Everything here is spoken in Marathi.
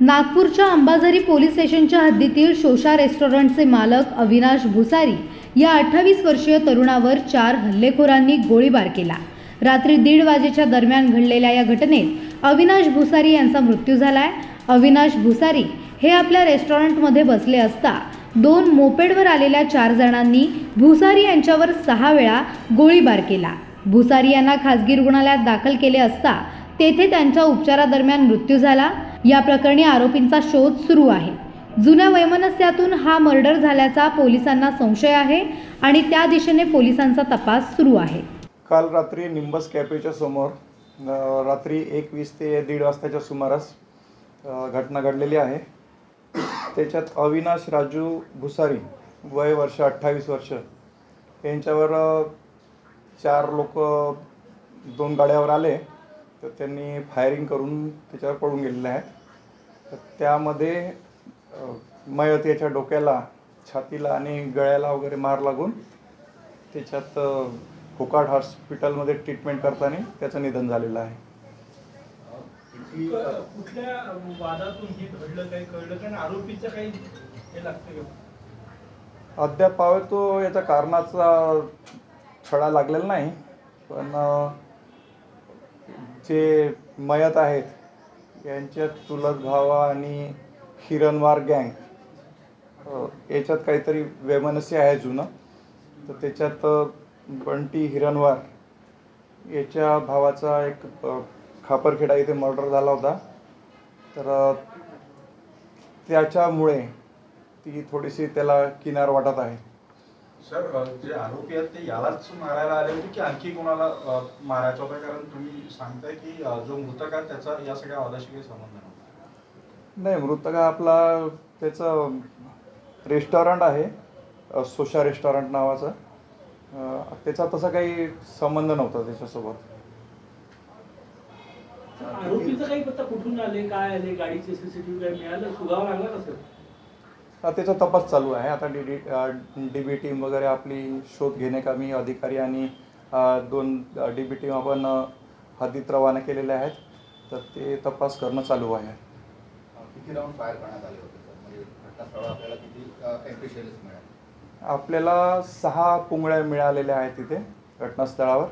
नागपूरच्या अंबाझरी पोलीस स्टेशनच्या हद्दीतील शोषा रेस्टॉरंटचे मालक अविनाश भुसारी या अठ्ठावीस वर्षीय तरुणावर चार हल्लेखोरांनी गोळीबार केला. रात्री दीड वाजेच्या दरम्यान घडलेल्या या घटनेत अविनाश भुसारी यांचा मृत्यू झालाय. अविनाश भुसारी हे आपल्या रेस्टॉरंटमध्ये बसले असता दोन मोपेडवर आलेल्या चार जणांनी भुसारी यांच्यावर सहा वेळा गोळीबार केला. भुसारी यांना खासगी रुग्णालयात दाखल केले असता तेथे त्यांच्या उपचारादरम्यान मृत्यू झाला. या प्रकरणी आरोपींचा शोध सुरू आहे. जुन्या वैमनस्यातून हा मर्डर झाल्याचा पोलिसांना संशय आहे आणि त्या दिशेने पोलिसांचा तपास सुरू आहे. काल रात्री निंबस कॅफेच्या समोर रात्री एक वीस ते दीड वाजताच्या सुमारास घटना घडलेली आहे. त्याच्यात अविनाश राजू भुसारी वय वर्ष अठ्ठावीस वर्ष. यांच्यावर चार लोक दोन गाड्यावर आले. तर त्यांनी फायरिंग करून त्याच्यावर पडून गेलेले आहेत. तर त्यामध्ये मयत याच्या डोक्याला छातीला आणि गळ्याला वगैरे मार लागून त्याच्यात अ, कोकाड हॉस्पिटलमध्ये ट्रीटमेंट करताना त्याचं निधन झालेलं आहे. कुठल्या वादातून हे घडलं काही कळलं? कारण आरोपीचं काही हे लागतं का? अद्याप पावे तो याच्या कारणाचा छडा लागलेला नाही पण जे मयत आहेत यांच्यात चुलत भावा आणि हिरणवार गँग याच्यात काहीतरी वेमनसी आहे जुनं. तर त्याच्यात बंटी हिरणवार याच्या भावाचा एक खापरखेडा इथे मर्डर झाला होता. तर त्याच्यामुळे ती थोडीशी त्याला किनार वाटत आहे. सर जे आरोपी आहेत ते यालाच मारायला आले होते की आणखी कोणाला मारायचं होतं? कारण तुम्ही सांगताय की जो मृतक आहे त्याचा या सगळ्या वादाशी काही संबंध नव्हता नाही मृतक हा आपला त्याचं रेस्टॉरंट आहे. सोशा रेस्टॉरंट नावाचं. त्याचा तसा काही संबंध नव्हता त्याच्यासोबत. आरोपीचं काही पत्ता कुठून आले काय आले? गाडीचे सीसीटीव्ही काय मिळालं? सुगावं लागला का सर? त्याचा तपास चालू आहे. आता D D D B team वगैरे आपली शोध घेण्याकामी अधिकारी आणि दोन डी बी टीम आपण हद्दीत रवाना केलेल्या आहेत. तर ते तपास करणं चालू आहे. किती राऊंड फायर करण्यात आले होते सर? म्हणजे घटनास्थळावर आपल्याला किती मिळाले? आपल्याला सहा पुंगळ्या मिळालेल्या आहेत तिथे घटनास्थळावर.